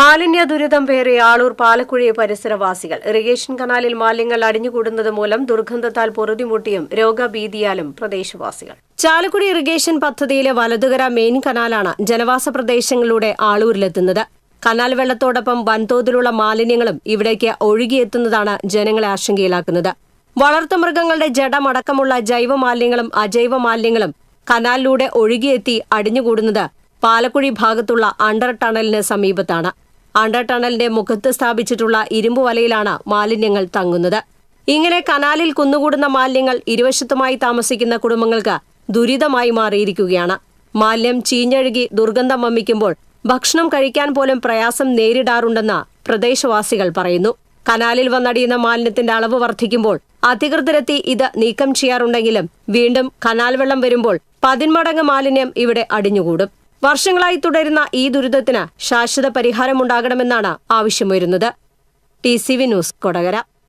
മാലിന്യ ദുരിതം പേറി ആളൂർ പാലക്കുഴി പരിസരവാസികൾ. ഇറിഗേഷൻ കനാലിൽ മാലിന്യങ്ങൾ അടിഞ്ഞുകൂടുന്നത് മൂലം ദുർഗന്ധത്താൽ പൊറുതിമുട്ടിയും രോഗഭീതിയാലും പ്രദേശവാസികൾ. ചാലക്കുടി ഇറിഗേഷൻ പദ്ധതിയിലെ വലതുകര മെയിൻ കനാലാണ് ജനവാസ പ്രദേശങ്ങളിലൂടെ ആളൂരിലെത്തുന്നത്. കനാൽ വെള്ളത്തോടൊപ്പം വൻതോതിലുള്ള മാലിന്യങ്ങളും ഇവിടേക്ക് ഒഴുകിയെത്തുന്നതാണ് ജനങ്ങളെ ആശങ്കയിലാക്കുന്നത്. വളർത്തുമൃഗങ്ങളുടെ ജഡമടക്കമുള്ള ജൈവ മാലിന്യങ്ങളും അജൈവ മാലിന്യങ്ങളും കനാലിലൂടെ ഒഴുകിയെത്തി അടിഞ്ഞുകൂടുന്നത് പാലക്കുഴി ഭാഗത്തുള്ള അണ്ടർ ടണലിന് സമീപത്താണ്. അണ്ടർ ടണലിന്റെ മുഖത്ത് സ്ഥാപിച്ചിട്ടുള്ള ഇരുമ്പ് വലയിലാണ് മാലിന്യങ്ങൾ തങ്ങുന്നത്. ഇങ്ങനെ കനാലിൽ കുന്നുകൂടുന്ന മാലിന്യങ്ങൾ ഇരുവശത്തുമായി താമസിക്കുന്ന കുടുംബങ്ങൾക്ക് ദുരിതമായി മാറിയിരിക്കുകയാണ്. മാലിന്യം ചീഞ്ഞഴുകി ദുർഗന്ധം വമ്മിക്കുമ്പോൾ ഭക്ഷണം കഴിക്കാൻ പോലും പ്രയാസം നേരിടാറുണ്ടെന്ന് പ്രദേശവാസികൾ പറയുന്നു. കനാലിൽ വന്നടിയുന്ന മാലിന്യത്തിന്റെ അളവ് വർദ്ധിക്കുമ്പോൾ അധികൃതരെത്തി ഇത് നീക്കം ചെയ്യാറുണ്ടെങ്കിലും വീണ്ടും കനാൽ വെള്ളം വരുമ്പോൾ പതിന്മടങ്ങ് മാലിന്യം ഇവിടെ അടിഞ്ഞുകൂടും. വർഷങ്ങളായി തുടരുന്ന ഈ ദുരിതത്തിന് ശാശ്വത പരിഹാരമുണ്ടാകണമെന്നാണ് ആവശ്യമുയരുന്നത്. T C V news Kodakara.